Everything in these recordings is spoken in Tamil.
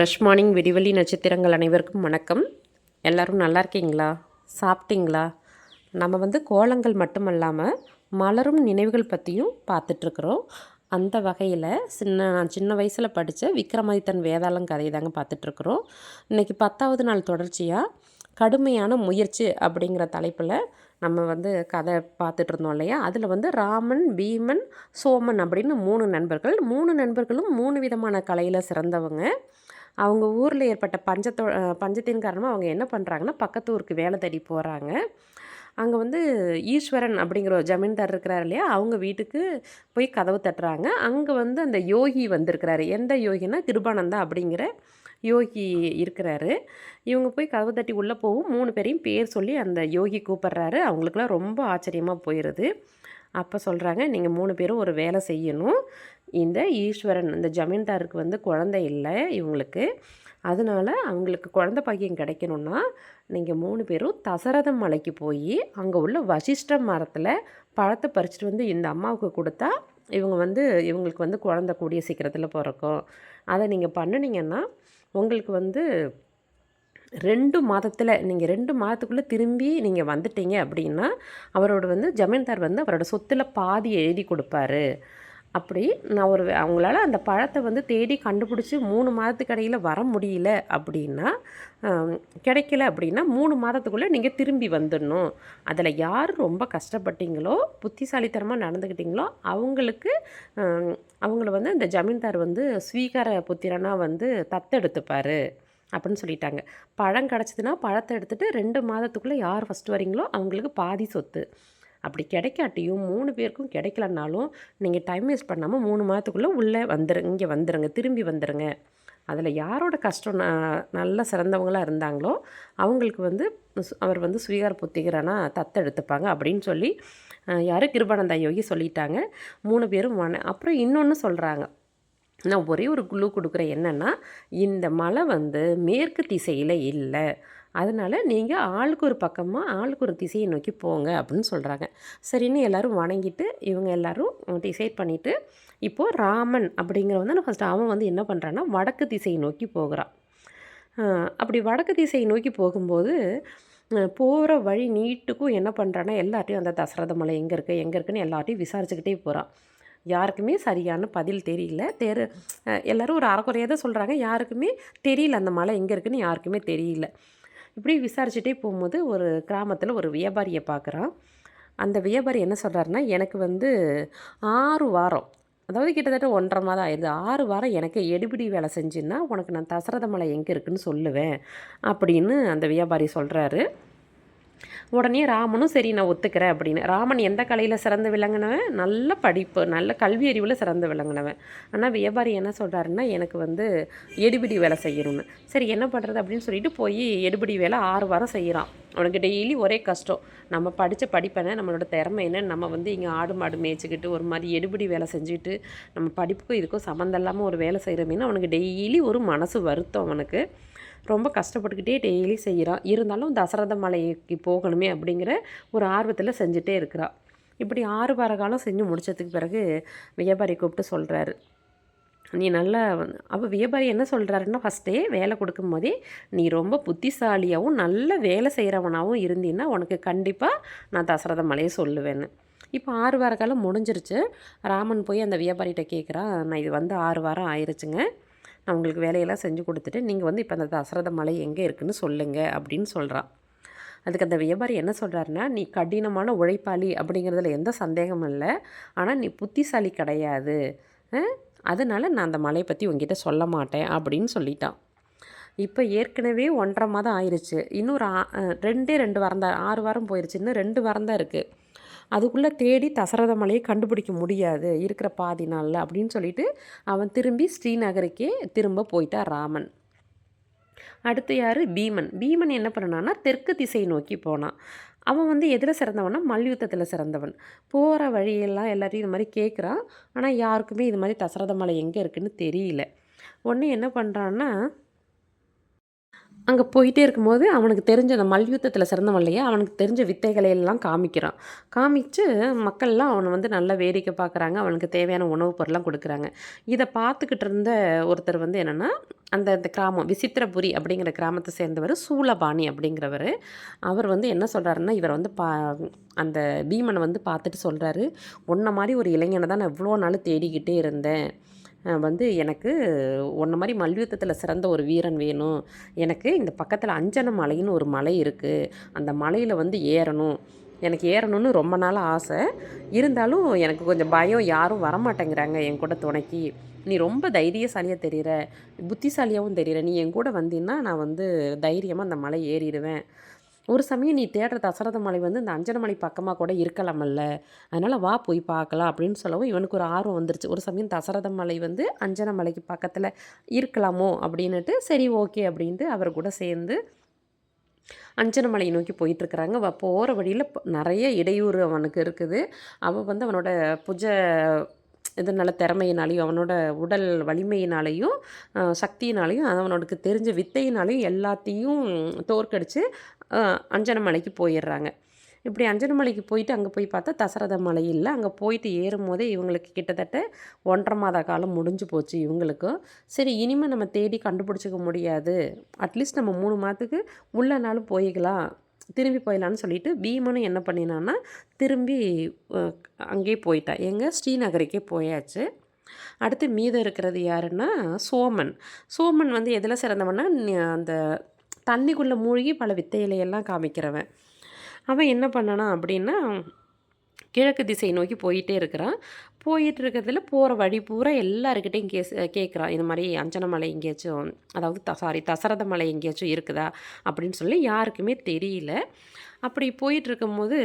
ஃப்ரெஷ் மார்னிங் விடிவெளி நட்சத்திரங்கள் அனைவருக்கும் வணக்கம். எல்லோரும் நல்லா இருக்கீங்களா? சாப்பிட்டீங்களா? நம்ம வந்து கோலங்கள் மட்டுமல்லாமல் மலரும் நினைவுகள் பற்றியும் பார்த்துட்ருக்குறோம். அந்த வகையில் சின்ன நான் சின்ன வயசில் படித்த விக்ரமாதித்தன் வேதாளம் கதையை தாங்க பார்த்துட்ருக்குறோம். இன்றைக்கி பத்தாவது நாள் தொடர்ச்சியாக கடுமையான முயற்சி அப்படிங்கிற தலைப்பில் நம்ம வந்து கதை பார்த்துட்டு இருந்தோம் இல்லையா? அதில் வந்து ராமன் பீமன் சோமன் அப்படின்னு மூணு நண்பர்கள். மூணு நண்பர்களும் மூணு விதமான கலையில் சிறந்தவங்க. அவங்க ஊரில் ஏற்பட்ட பஞ்சத்தோ பஞ்சத்தின் காரணமாக அவங்க என்ன பண்ணுறாங்கன்னா பக்கத்து ஊருக்கு வேலை தேடி போகிறாங்க அங்கே வந்து ஈஸ்வரன் அப்படிங்கிற ஒரு ஜமீன்தார் இருக்கிறார் இல்லையா? அவங்க வீட்டுக்கு போய் கதவு தட்டுறாங்க. அங்கே வந்து அந்த யோகி வந்திருக்கிறாரு. எந்த யோகினா கிருபானந்தா அப்படிங்கிற யோகி இருக்கிறாரு. இவங்க போய் கதவு தட்டி உள்ளே போகும் மூணு பேரையும் பேர் சொல்லி அந்த யோகி கூப்பிட்றாரு. அவங்களுக்குலாம் ரொம்ப ஆச்சரியமாக போயிடுது அப்போ சொல்கிறாங்க நீங்கள் மூணு பேரும் ஒரு வேலை செய்யணும். இந்த ஈஸ்வரன் இந்த ஜமீன்தாருக்கு வந்து குழந்தை இல்லை இவங்களுக்கு. அதனால அவங்களுக்கு குழந்த பாக்கியம் கிடைக்கணும்னா நீங்கள் மூணு பேரும் தசரதம் மலைக்கு போய் அங்கே உள்ள வசிஷ்ட மரத்தில் பழத்தை பறிச்சிட்டு வந்து இந்த அம்மாவுக்கு கொடுத்தா இவங்க வந்து இவங்களுக்கு வந்து குழந்த கூடிய சீக்கிரத்தில் பிறக்கும். அதை நீங்கள் பண்ணுனீங்கன்னா உங்களுக்கு வந்து ரெண்டு மாதத்தில் நீங்கள் ரெண்டு மாதத்துக்குள்ளே திரும்பி நீங்கள் வந்துட்டீங்க அப்படின்னா அவரோட வந்து ஜமீன்தார் வந்து அவரோட சொத்தில் பாதி எழுதி கொடுப்பாரு. அப்படி நான் ஒரு அவங்களால அந்த பழத்தை வந்து தேடி கண்டுபிடிச்சி மூணு மாதத்துக்கு இடையில் வர முடியல அப்படின்னா கிடைக்கல அப்படின்னா மூணு மாதத்துக்குள்ளே நீங்கள் திரும்பி வந்துடணும். அதில் யார் ரொம்ப கஷ்டப்பட்டீங்களோ புத்திசாலித்தனமாக நடந்துக்கிட்டீங்களோ அவங்களுக்கு அவங்கள வந்து இந்த ஜமீன்தார் வந்து ஸ்வீகார புத்திரனாக வந்து தத்தெடுத்துப்பார். அப்படின்னு சொல்லிட்டாங்க. பழம் கிடச்சிதுன்னா பழத்தை எடுத்துகிட்டு ரெண்டு மாதத்துக்குள்ளே யார் ஃபஸ்ட்டு வரீங்களோ அவங்களுக்கு பாதி சொத்து. அப்படி கிடைக்காட்டியும் மூணு பேருக்கும் கிடைக்கலனாலும் நீங்கள் டைம் வேஸ்ட் பண்ணாமல் மூணு மாதத்துக்குள்ளே உள்ளே வந்துருங்க இங்கே வந்துடுங்க திரும்பி வந்துடுங்க அதில் யாரோட கஷ்டம் ந- நல்ல சிறந்தவங்களாக இருந்தாங்களோ அவங்களுக்கு வந்து அவர் வந்து சுயகார புத்திகரனா தத்தெடுத்துப்பாங்க அப்படின்னு சொல்லி யார் கிருபானந்த யோகி சொல்லிட்டாங்க. மூணு பேரும் வன அப்புறம் இன்னொன்று சொல்கிறாங்க நான் ஒரே ஒரு குழு கொடுக்குறேன். என்னென்னா இந்த மலை வந்து மேற்கு திசையில் இல்லை. அதனால் நீங்கள் ஆளுக்கு ஒரு பக்கமாக ஆளுக்கு ஒரு திசையை நோக்கி போங்க அப்படின்னு சொல்கிறாங்க சரின்னு எல்லோரும் வணங்கிட்டு இவங்க எல்லாரும் டிசைட் பண்ணிவிட்டு இப்போது ராமன் அப்படிங்கிறவன் நான் ஃபஸ்ட்டு அவன் வந்து என்ன பண்ணுறான்னா வடக்கு திசையை நோக்கி போகிறான் அப்படி வடக்கு திசையை நோக்கி போகும்போது போகிற வழி நீட்டுக்கும் என்ன பண்ணுறான்னா எல்லார்ட்டையும் அந்த தசரத மலை எங்கே இருக்குது எங்கே இருக்குன்னு எல்லார்ட்டையும் விசாரிச்சுக்கிட்டே போகிறான் யாருக்குமே சரியான பதில் தெரியல. தெரு எல்லோரும் ஒரு அறக்குறையாக தான் சொல்கிறாங்க யாருக்குமே தெரியல அந்த மலை எங்கே இருக்குன்னு யாருக்குமே தெரியல. இப்படி விசாரிச்சுட்டே போகும்போது ஒரு கிராமத்தில் ஒரு வியாபாரியை பார்க்குறான் அந்த வியாபாரி என்ன சொல்கிறாருன்னா எனக்கு வந்து ஆறு வாரம் அதாவது கிட்டத்தட்ட ஒன்றரை மாதம் ஆயிடுது. ஆறு வாரம் எனக்கு எடுபிடி வேலை செஞ்சுன்னா உனக்கு நான் தசரத மலை எங்கே இருக்குன்னு சொல்லுவேன். அப்படின்னு அந்த வியாபாரி சொல்கிறாரு உடனே ராமனும் சரி நான் ஒத்துக்கிறேன் அப்படின்னு. ராமன் எந்த கலையில் சிறந்து விளங்கினவன்? நல்ல படிப்பு நல்ல கல்வி அறிவில் சிறந்து விளங்கினவன். ஆனால் வியாபாரி என்ன சொல்கிறாருன்னா எனக்கு வந்து எடுபிடி வேலை செய்யணும்னு. சரி என்ன பண்ணுறது அப்படின்னு சொல்லிட்டு போய் எடுபிடி வேலை ஆறு வாரம் செய்கிறான் அவனுக்கு டெய்லி ஒரே கஷ்டம். நம்ம படித்த படிப்பனை நம்மளோட திறமை என்ன? நம்ம வந்து இங்கே ஆடு மாடு மேய்ச்சிக்கிட்டு ஒரு மாதிரி எடுபிடி வேலை செஞ்சுட்டு நம்ம படிப்புக்கும் இதுக்கும் சம்மந்தம் இல்லாமல் ஒரு வேலை செய்கிறோமேனா அவனுக்கு டெய்லி ஒரு மனசு வருத்தம் அவனுக்கு. ரொம்ப கஷ்டப்பட்டுக்கிட்டே டெய்லி செய்கிறான் இருந்தாலும் தசரத மலைக்கு போகணுமே அப்படிங்கிற ஒரு ஆர்வத்தில் செஞ்சுட்டே இருக்கிறாள் இப்படி ஆறு வார காலம் செஞ்சு முடிச்சதுக்கு பிறகு வியாபாரி கூப்பிட்டு சொல்கிறாரு நீ நல்லா அப்போ வியாபாரி என்ன சொல்கிறாருன்னா ஃபஸ்ட்டே வேலை கொடுக்கும் போதே நீ ரொம்ப புத்திசாலியாகவும் நல்ல வேலை செய்கிறவனாகவும் இருந்தீன்னா உனக்கு கண்டிப்பாக நான் தசரத மலையை சொல்லுவேன்னு. இப்போ ஆறு வார காலம் முடிஞ்சிருச்சு. ராமன் போய் அந்த வியாபாரிகிட்ட கேட்குறான் நான் இது வந்து ஆறு வாரம் ஆயிருச்சுங்க. நான் உங்களுக்கு வேலையெல்லாம் செஞ்சு கொடுத்துட்டு நீங்கள் வந்து இப்போ அந்த தசரத மலை எங்கே இருக்குன்னு சொல்லுங்கள் அப்படின்னு சொல்கிறான் அதுக்கு அந்த வியாபாரி என்ன சொல்கிறாருன்னா நீ கடினமான உழைப்பாளி அப்படிங்கிறதுல எந்த சந்தேகமும் இல்லை. ஆனால் நீ புத்திசாலி கிடையாது. அதனால் அதனால நான் அந்த மலையை பற்றி உங்ககிட்ட சொல்ல மாட்டேன் அப்படின்னு சொல்லிட்டான் இப்போ ஏற்கனவே ஒன்றரை மாதம் ஆயிருச்சு. இன்னும் ஒரு ரெண்டே ரெண்டு வாரம் தான் ஆறு வாரம் போயிருச்சு. இன்னும் ரெண்டு வாரம் தான் இருக்குது அதுக்குள்ளே தேடி தசரத மலையை கண்டுபிடிக்க முடியாது. இருக்கிற பாதி நாளில் அப்படின்னு சொல்லிட்டு அவன் திரும்பி ஸ்ரீநகருக்கே திரும்ப போயிட்டான் ராமன். அடுத்து யார்? பீமன். பீமன் என்ன பண்ணான்னா தெற்கு திசை நோக்கி போனான். அவன் வந்து எதில் சிறந்தவனா மல்யுத்தத்தில் சிறந்தவன். போகிற வழியெல்லாம் எல்லாத்தையும் இது மாதிரி கேட்குறான் ஆனால் யாருக்குமே இது மாதிரி தசரத மலை எங்கே இருக்குன்னு தெரியல. ஒன்று என்ன பண்ணுறான்னா அங்கே போயிட்டே இருக்கும்போது அவனுக்கு தெரிஞ்ச அந்த மல்யுத்தத்தில் சிறந்தவன் இல்லையா? அவனுக்கு தெரிஞ்ச வித்தைகளை எல்லாம் காமிக்கிறான். காமிச்சு மக்கள்லாம் அவனை வந்து நல்லா வேடிக்கை பார்க்குறாங்க அவனுக்கு தேவையான உணவுப் பொருள்லாம் கொடுக்குறாங்க. இதை பார்த்துக்கிட்டு இருந்த ஒருத்தர் வந்து என்னென்னா அந்த இந்த கிராமம் விசித்திரபுரி அப்படிங்கிற கிராமத்தை சேர்ந்தவர் சூலபாணி அப்படிங்கிறவர். அவர் வந்து என்ன சொல்கிறாருன்னா இவர் வந்து பா அந்த பீமனை வந்து பார்த்துட்டு சொல்கிறாரு உன்ன மாதிரி ஒரு இளைஞனை தான் நான் இவ்வளோ நாள் தேடிக்கிட்டே இருந்தேன். வந்து எனக்கு ஒன்றை மாதிரி மல்யுத்தத்தில் சிறந்த ஒரு வீரன் வேணும். எனக்கு இந்த பக்கத்தில் அஞ்சன மலைன்னு ஒரு மலை இருக்குது அந்த மலையில் வந்து ஏறணும். எனக்கு ஏறணும்னு ரொம்ப நாள் ஆசை. இருந்தாலும் எனக்கு கொஞ்சம் பயம். யாரும் வரமாட்டேங்கிறாங்க என் கூட துணைக்கி. நீ ரொம்ப தைரியசாலியாக தெரிகிற புத்திசாலியாகவும் தெரிகிற நீ என் கூட வந்தீங்கன்னா நான் வந்து தைரியமாக அந்த மலை ஏறிடுவேன். ஒரு சமயம் நீ தேடுற தசரத மலை வந்து இந்த அஞ்சனமலை பக்கமாக கூட இருக்கலாமல்ல. அதனால் வா போய் பார்க்கலாம் அப்படின்னு சொல்லவும் இவனுக்கு ஒரு ஆர்வம் வந்துருச்சு. ஒரு சமயம் தசரத மலை வந்து அஞ்சன மலைக்கு பக்கத்தில் இருக்கலாமோ அப்படின்னுட்டு சரி ஓகே அப்படின்ட்டு அவர் கூட சேர்ந்து அஞ்சனமலையை நோக்கி போயிட்டுருக்குறாங்க. அவள் போகிற வழியில் நிறைய இடையூறு அவனுக்கு இருக்குது. அவள் வந்து அவனோட புஜ இதனால் திறமையினாலையும் அவனோட உடல் வலிமையினாலையும் சக்தியினாலையும் அவனோடக்கு தெரிஞ்ச வித்தையினாலையும் எல்லாத்தையும் தோற்கடித்து அஞ்சனமலைக்கு போயிடுறாங்க. இப்படி அஞ்சனமலைக்கு போயிட்டு அங்கே போய் பார்த்தா தசரத மலை இல்லை. அங்கே போயிட்டு ஏறும் போதே இவங்களுக்கு கிட்டத்தட்ட ஒன்றரை மாத காலம் முடிஞ்சு போச்சு இவங்களுக்கும். சரி இனிமேல் நம்ம தேடி கண்டுபிடிச்சிக்க முடியாது. அட்லீஸ்ட் நம்ம மூணு மாதத்துக்கு உள்ளனாலும் போய்க்கலாம். திரும்பி போயிடலான்னு சொல்லிட்டு பீமனும் என்ன பண்ணினான்னா திரும்பி அங்கேயே போயிட்டா. எங்கே? ஸ்ரீநகருக்கே போயாச்சு. அடுத்து மீதம் இருக்கிறது யாருன்னா சோமன். சோமன் வந்து எதில் சிறந்தவன்னா அந்த தண்ணிக்குள்ளே மூழ்கி பல வித்தையிலையெல்லாம் காமிக்கிறவன். அவன் என்ன பண்ணனா அப்படின்னா கிழக்கு திசை நோக்கி போயிட்டே இருக்கிறான். போயிட்டு இருக்கிறதுல போகிற வழி பூரா எல்லாருக்கிட்டையும் கேஸ் கேட்குறான். இது மாதிரி அஞ்சனமலை எங்கேயாச்சும் அதாவது த சாரி தசரத மலை எங்கேயாச்சும் இருக்குதா அப்படின்னு சொல்லி யாருக்குமே தெரியல. அப்படி போயிட்டு இருக்கும்போது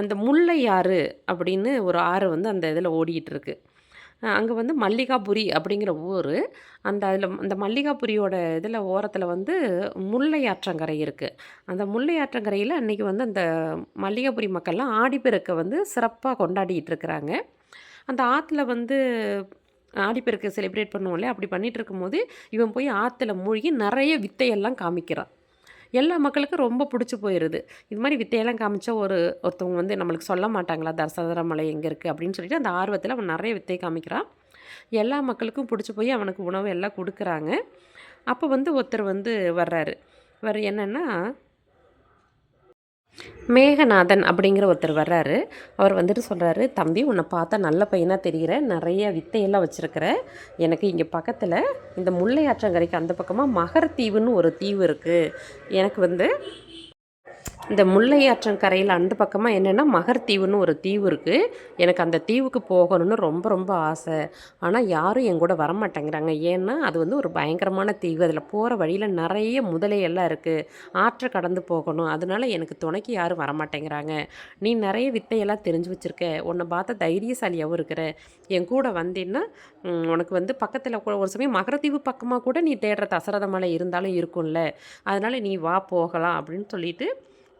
அந்த முல்லை ஆறு அப்படின்னு ஒரு ஆறு வந்து அந்த இதில் ஓடிட்டுருக்கு அங்கே வந்து மல்லிகாபுரி அப்படிங்கிற ஊர். அந்த அதில் அந்த மல்லிகாபுரியோட இதில் ஓரத்தில் வந்து முல்லை ஆற்றங்கரை இருக்குது அந்த முல்லை ஆற்றங்கரையில் அன்றைக்கி வந்து அந்த மல்லிகாபுரி மக்கள்லாம் ஆடிப்பெருக்கை வந்து சிறப்பாக கொண்டாடிட்டு இருக்கிறாங்க. அந்த ஆற்றுல வந்து ஆடிப்பெருக்கை செலிப்ரேட் பண்ணுவோம்ல அப்படி பண்ணிகிட்டு இருக்கும்போது இவன் போய் ஆற்றுல மூழ்கி நிறைய வித்தையெல்லாம் காமிக்கிறான். எல்லா மக்களுக்கும் ரொம்ப பிடிச்சி போயிடுது இது மாதிரி வித்தையெல்லாம் காமிச்சா ஒரு ஒருத்தவங்க வந்து நம்மளுக்கு சொல்ல மாட்டாங்களா தர்சதர மலை எங்கே இருக்குது அப்படின்னு சொல்லிட்டு அந்த ஆர்வத்தில் அவன் நிறைய வித்தை காமிக்கிறான். எல்லா மக்களுக்கும் பிடிச்சி போய் அவனுக்கு உணவு எல்லாம் கொடுக்குறாங்க. அப்போ வந்து ஒருத்தர் வந்து வர்றாரு. வேறு என்னென்னா மேகநாதன் அப்படிங்கிற ஒருத்தர் வர்றாரு. அவர் வந்துட்டு சொல்கிறாரு தம்பி உன்னை பார்த்தா நல்ல பையனாக தெரிகிற நிறைய வித்தையெல்லாம் வச்சுருக்கிற. எனக்கு இங்கே பக்கத்தில் இந்த முல்லை ஆற்றங்கரைக்கு அந்த பக்கமாக மகரத்தீவுன்னு ஒரு தீவு இருக்குது எனக்கு வந்து இந்த முல்லை ஆற்றங்கரையில் அந்த பக்கமாக என்னென்னா மகர் தீவுன்னு ஒரு தீவு இருக்குது எனக்கு அந்த தீவுக்கு போகணும்னு ரொம்ப ரொம்ப ஆசை. ஆனால் யாரும் என் கூட வரமாட்டேங்கிறாங்க. ஏன்னா அது வந்து ஒரு பயங்கரமான தீவு. அதில் போகிற வழியில் நிறைய முதலையெல்லாம் இருக்குது ஆற்றை கடந்து போகணும். அதனால எனக்கு துணைக்கு யாரும் வரமாட்டேங்கிறாங்க. நீ நிறைய வித்தையெல்லாம் தெரிஞ்சு வச்சுருக்க. உன்னை பார்த்த தைரியசாலியாகவும் இருக்கிற. என் கூட வந்தீங்கன்னா உனக்கு வந்து பக்கத்தில் ஒரு சமயம் மகரத்தீவு பக்கமாக கூட நீ தேடுற தசரத மலை இருந்தாலும் இருக்கும்ல. அதனால் நீ வா போகலாம் அப்படின்னு சொல்லிட்டு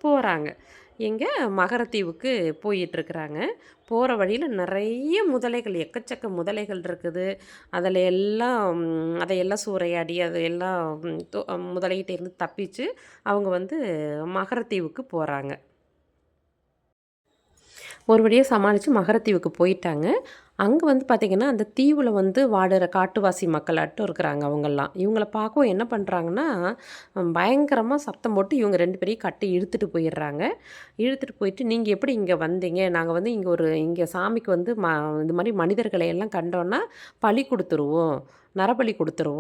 போகிறாங்க எங்கே மகரத்தீவுக்கு போயிட்டுருக்குறாங்க. போகிற வழியில் நிறைய முதலைகள் எக்கச்சக்க முதலைகள் இருக்குது. அதில் எல்லாம் அதையெல்லாம் சூறையாடி அதையெல்லாம் முதலைகிட்டேருந்து தப்பிச்சு அவங்க வந்து மகரத்தீவுக்கு போகிறாங்க ஒரு வழியாக சமாளித்து மகரத்தீவுக்கு போயிட்டாங்க. அங்கே வந்து பார்த்திங்கன்னா அந்த தீவில் வந்து வாடுற காட்டுவாசி மக்களாட்டும் இருக்கிறாங்க அவங்கெல்லாம். இவங்கள பார்க்கவும் என்ன பண்ணுறாங்கன்னா பயங்கரமாக சத்தம் போட்டு இவங்க ரெண்டு பேரையும் கட்டி இழுத்துட்டு போயிடுறாங்க. இழுத்துட்டு போயிட்டு நீங்கள் எப்படி இங்கே வந்தீங்க? நாங்கள் வந்து இங்கே ஒரு இங்கே சாமிக்கு வந்து ம இந்த மாதிரி மனிதர்களை எல்லாம் கண்டோன்னா பழி கொடுத்துருவோம். நரபலி கொடுத்துருவோம்.